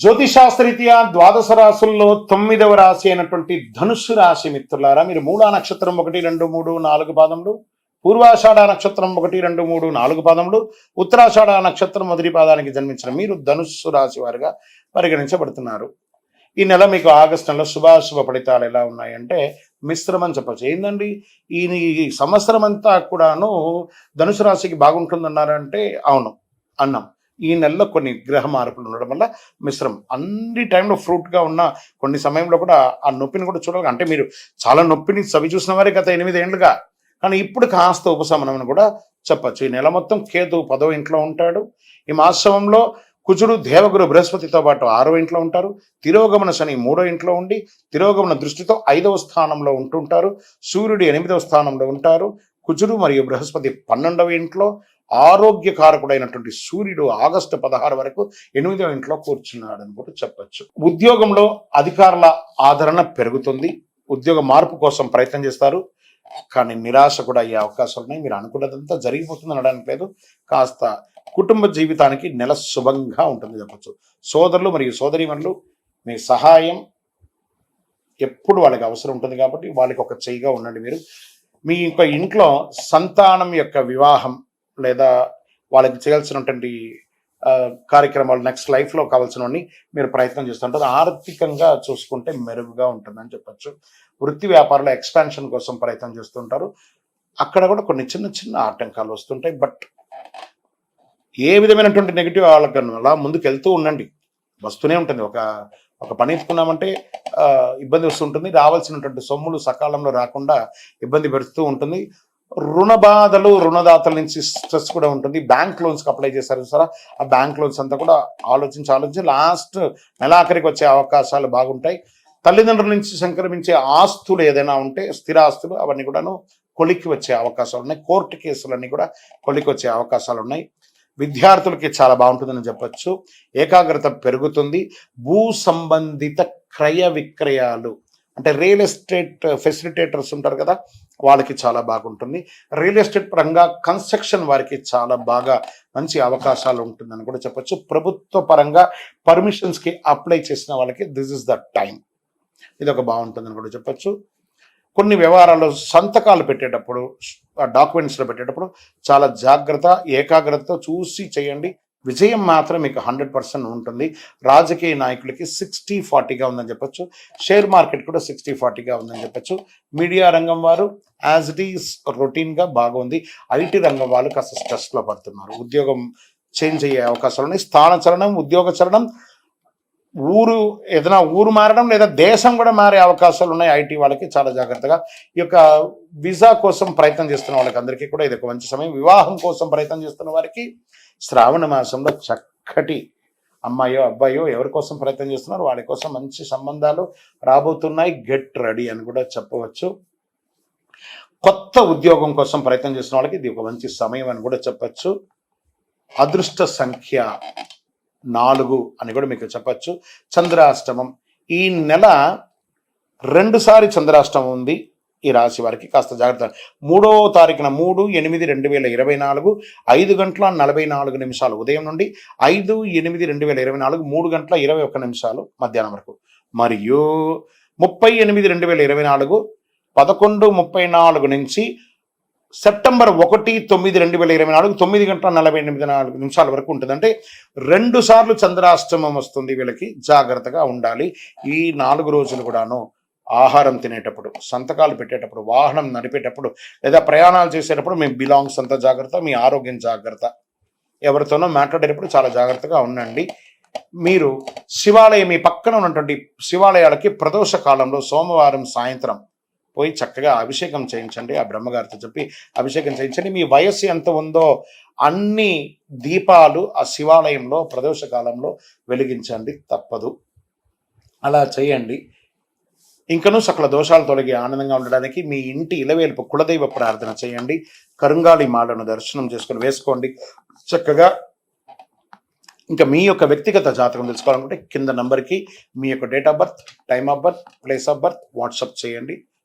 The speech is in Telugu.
జ్యోతిశాస్త్రరీత్యా ద్వాదశ రాశుల్లో తొమ్మిదవ రాశి అయినటువంటి ధనుస్సు రాశి మిత్రులారా మీరు మూడా నక్షత్రం ఒకటి రెండు మూడు నాలుగు పాదములు పూర్వాషాఢ నక్షత్రం ఒకటి రెండు మూడు నాలుగు పాదములు ఉత్తరాషాఢ నక్షత్రం మొదటి పాదానికి జన్మించిన మీరు ధనుస్సు రాశి వారిగా పరిగణించబడుతున్నారు. ఈ నెల మీకు ఆగస్టు నెలలో శుభాశుభ ఫలితాలు ఎలా ఉన్నాయంటే మిశ్రమం చెప్పచ్చు. ఏందండి? ఈ ఈ సంవత్సరం అంతా కూడాను ధనుసు రాశికి బాగుంటుందన్నారంటే అవును అన్నాం. ఈ నెలలో కొన్ని గ్రహ మార్పులు ఉండడం వల్ల మిశ్రమం. అన్ని టైంలో ఫ్రూట్గా ఉన్న కొన్ని సమయంలో కూడా ఆ నొప్పిని కూడా చూడాలి. అంటే మీరు చాలా నొప్పిని చవి చూసిన వారే గత ఎనిమిది ఏండ్లుగా. కానీ ఇప్పుడు కాస్త ఉపశమనం అని కూడా చెప్పచ్చు. ఈ నెల మొత్తం కేతు పదవ ఇంట్లో ఉంటాడు. ఈ మాసంలో కుజుడు దేవగురు బృహస్పతితో పాటు ఆరో ఇంట్లో ఉంటారు. తిరోగమన శని మూడో ఇంట్లో ఉండి తిరోగమన దృష్టితో ఐదవ స్థానంలో ఉంటుంటారు. సూర్యుడు ఎనిమిదవ స్థానంలో ఉంటారు. కుజుడు మరియు బృహస్పతి పన్నెండవ ఇంట్లో ఆరోగ్యకారకుడైనటువంటి సూర్యుడు ఆగస్టు పదహారు వరకు ఎనిమిదవ ఇంట్లో కూర్చున్నాడు అని కూడా చెప్పచ్చు. ఉద్యోగంలో అధికారుల ఆదరణ పెరుగుతుంది. ఉద్యోగ మార్పు కోసం ప్రయత్నం చేస్తారు. కానీ నిరాశ కూడా అయ్యే అవకాశాలు ఉన్నాయి. మీరు అనుకున్నదంతా జరిగిపోతుంది అనడానికి లేదు. కాస్త కుటుంబ జీవితానికి నెల శుభంగా ఉంటుంది చెప్పచ్చు. సోదరులు మరియు సోదరీమణులు మీ సహాయం ఎప్పుడు వాళ్ళకి అవసరం ఉంటుంది కాబట్టి వాళ్ళకి ఒక చెయ్యిగా ఉండండి మీరు. మీ యొక్క ఇంట్లో సంతానం యొక్క వివాహం లేదా వాళ్ళకి చేయాల్సినటువంటి కార్యక్రమాలు నెక్స్ట్ లైఫ్లో కావాల్సినవన్నీ మీరు ప్రయత్నం చేస్తుంటారు. ఆర్థికంగా చూసుకుంటే మెరుగుగా ఉంటుందని చెప్పొచ్చు. వృత్తి వ్యాపారంలో ఎక్స్పాన్షన్ కోసం ప్రయత్నం చేస్తుంటారు. అక్కడ కూడా కొన్ని చిన్న చిన్న ఆటంకాలు వస్తుంటాయి. బట్ ఏ విధమైనటువంటి నెగిటివ్ వాళ్ళకన్నా అలా ముందుకు వెళ్తూ ఉండండి. వస్తూనే ఉంటుంది. ఒక ఒక పని ఎత్తుకున్నామంటే ఇబ్బంది వస్తుంటుంది. రావాల్సినటువంటి సొమ్ములు సకాలంలో రాకుండా ఇబ్బంది పెడుతూ ఉంటుంది. రుణ బాధలు రుణదాతల నుంచి స్ట్రెస్ కూడా ఉంటుంది. బ్యాంక్ లోన్స్కి అప్లై చేశారు సార్ ఆ బ్యాంక్ లోన్స్ అంతా కూడా ఆలోచించి ఆలోచించి లాస్ట్ నెలాఖరికి వచ్చే అవకాశాలు బాగుంటాయి. తల్లిదండ్రుల నుంచి సంక్రమించే ఆస్తులు ఏదైనా ఉంటే స్థిరాస్తులు అవన్నీ కూడాను కొలిక్కి వచ్చే అవకాశాలు ఉన్నాయి. కోర్టు కేసులన్నీ కూడా కొలికి వచ్చే అవకాశాలు ఉన్నాయి. విద్యార్థులకి చాలా బాగుంటుందని చెప్పచ్చు. ఏకాగ్రత పెరుగుతుంది. భూ సంబంధిత క్రయ విక్రయాలు అంటే రియల్ ఎస్టేట్ uh, ఫెసిలిటేటర్స్ ఉంటారు కదా వాళ్ళకి చాలా బాగుంటుంది. రియల్ ఎస్టేట్ పరంగా కన్స్ట్రక్షన్ వారికి చాలా బాగా మంచి అవకాశాలు ఉంటుందని కూడా చెప్పొచ్చు. ప్రభుత్వ పరంగా పర్మిషన్స్కి అప్లై చేసిన వాళ్ళకి దిస్ ఇస్ ద టైం ఇది ఒక బాగుంటుందని కూడా చెప్పొచ్చు. కొన్ని వ్యవహారాలు సంతకాలు పెట్టేటప్పుడు డాక్యుమెంట్స్లో పెట్టేటప్పుడు చాలా జాగ్రత్త ఏకాగ్రతతో చూసి చేయండి. విజయం మాత్రం మీకు హండ్రెడ్ పర్సెంట్ ఉంటుంది. రాజకీయ నాయకులకి సిక్స్టీ ఫార్టీగా ఉందని చెప్పొచ్చు. షేర్ మార్కెట్ కూడా సిక్స్టీ ఫార్టీగా ఉందని చెప్పొచ్చు. మీడియా రంగం వారు యాజ్ ఇట్ ఈస్ రొటీన్గా బాగుంది. ఐటీ రంగం వాళ్ళు కాస్త స్ట్రెస్లో పడుతున్నారు. ఉద్యోగం చేంజ్ అయ్యే అవకాశాలు ఉన్నాయి. స్థాన చలనం ఉద్యోగ చలనం ఊరు ఏదైనా ఊరు మారడం లేదా దేశం కూడా మారే అవకాశాలు ఉన్నాయి ఐటీ వాళ్ళకి చాలా జాగ్రత్తగా. ఈ యొక్క వీసా కోసం ప్రయత్నం చేస్తున్న వాళ్ళకి అందరికీ కూడా ఇది ఒక మంచి సమయం. వివాహం కోసం ప్రయత్నం చేస్తున్న వారికి శ్రావణ మాసంలో చక్కటి అమ్మాయో అబ్బాయో ఎవరి కోసం ప్రయత్నం చేస్తున్నారు వాళ్ళ కోసం మంచి సంబంధాలు రాబోతున్నాయి. గెట్ రెడీ అని కూడా చెప్పవచ్చు. కొత్త ఉద్యోగం కోసం ప్రయత్నం చేస్తున్న వాళ్ళకి ఇది ఒక మంచి సమయం అని కూడా చెప్పచ్చు. అదృష్ట సంఖ్య నాలుగు అని కూడా మీకు చెప్పచ్చు. చంద్రాష్టమం. ఈ నెల రెండుసారి చంద్రాష్టమం ఉంది ఈ రాశి వారికి. కాస్త జాగ్రత్త. మూడో తారీఖున మూడు ఎనిమిది రెండు వేల ఇరవై నాలుగు ఐదు గంటల నలభై నాలుగు నిమిషాలు ఉదయం నుండి ఐదు ఎనిమిది రెండు వేల ఇరవై నాలుగు మూడు గంటల ఇరవై ఒక్క నిమిషాలు మధ్యాహ్నం వరకు. మరియు ముప్పై ఎనిమిది రెండు వేల ఇరవై నాలుగు పదకొండు ముప్పై నాలుగు నుంచి సెప్టెంబర్ ఒకటి తొమ్మిది రెండు వేల ఇరవై నాలుగు తొమ్మిది గంటల నలభై ఎనిమిది నాలుగు నిమిషాల వరకు ఉంటుంది. అంటే రెండు సార్లు చంద్రాష్టమం వస్తుంది వీళ్ళకి జాగ్రత్తగా ఉండాలి. ఈ నాలుగు రోజులు కూడాను ఆహారం తినేటప్పుడు సంతకాలు పెట్టేటప్పుడు వాహనం నడిపేటప్పుడు లేదా ప్రయాణాలు చేసేటప్పుడు మీ బిలాంగ్స్ అంత జాగ్రత్త మీ ఆరోగ్యం జాగ్రత్త. ఎవరితోనో మాట్లాడేటప్పుడు చాలా జాగ్రత్తగా ఉండండి. మీరు శివాలయం మీ పక్కన ఉన్నటువంటి శివాలయాలకి ప్రదోష కాలంలో సోమవారం సాయంత్రం పోయి చక్కగా అభిషేకం చేయించండి ఆ బ్రహ్మగారితో చెప్పి అభిషేకం చేయించండి. మీ వయస్సు ఎంత ఉందో అన్ని దీపాలు ఆ శివాలయంలో ప్రదోష కాలంలో వెలిగించండి తప్పదు. అలా చేయండి. ఇంకనూ సకల దోషాలు తొలగి ఆనందంగా ఉండడానికి మీ ఇంటి ఇలవేలుపు కులదైవ ప్రార్థన చేయండి. కరుంగాళి మాలను దర్శనం చేసుకొని వేసుకోండి. చక్కగా ఇంకా మీ యొక్క వ్యక్తిగత జాతకం తెలుసుకోవాలనుకుంటే కింద నంబర్కి మీ యొక్క date of birth time of birth place of birth WhatsApp చేయండి.